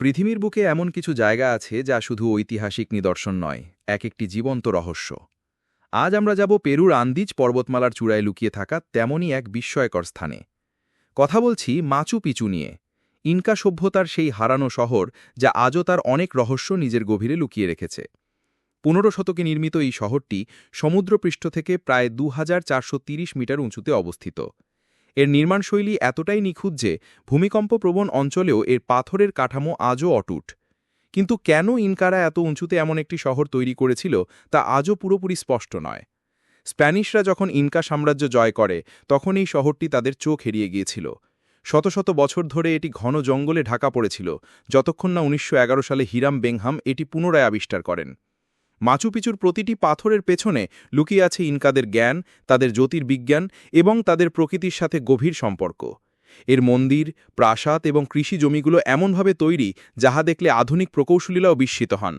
পৃথিবীর বুকে এমন কিছু জায়গা আছে যা শুধু ঐতিহাসিক নিদর্শন নয়, এক একটি জীবন্ত রহস্য। আজ আমরা যাব পেরুর আন্দিজ পর্বতমালার চূড়ায় লুকিয়ে থাকা তেমনই এক বিস্ময়কর স্থানে। কথা বলছি মাচু পিচু নিয়ে। ইনকা সভ্যতার সেই হারানো শহর যা আজও তার অনেক রহস্য নিজের গভীরে লুকিয়ে রেখেছে। পনেরো শতকে নির্মিত এই শহরটি সমুদ্রপৃষ্ঠ থেকে প্রায় দু মিটার উঁচুতে অবস্থিত। এর নির্মাণশৈলী এতটাই নিখুঁত যে ভূমিকম্পপ্রবণ অঞ্চলেও এর পাথরের কাঠামো আজও অটুট। কিন্তু কেন ইনকারা এত উঁচুতে এমন একটি শহর তৈরি করেছিল তা আজও পুরোপুরি স্পষ্ট নয়। স্প্যানিশরা যখন ইনকা সাম্রাজ্য জয় করে, তখন এই শহরটি তাদের চোখ এড়িয়ে গিয়েছিল। শত শত বছর ধরে এটি ঘন জঙ্গলে ঢাকা পড়েছিল, যতক্ষণ না উনিশশো এগারো সালে হিরাম বেংহাম এটি পুনরায় আবিষ্কার করেন। মাচুপিচুর প্রতিটি পাথরের পেছনে লুকিয়ে আছে ইনকাদের জ্ঞান, তাদের জ্যোতির্বিজ্ঞান এবং তাদের প্রকৃতির সাথে গভীর সম্পর্ক। এর মন্দির, প্রাসাদ এবং কৃষি জমিগুলো এমনভাবে তৈরি যাহা দেখলে আধুনিক প্রকৌশলীরাও বিস্মিত হন।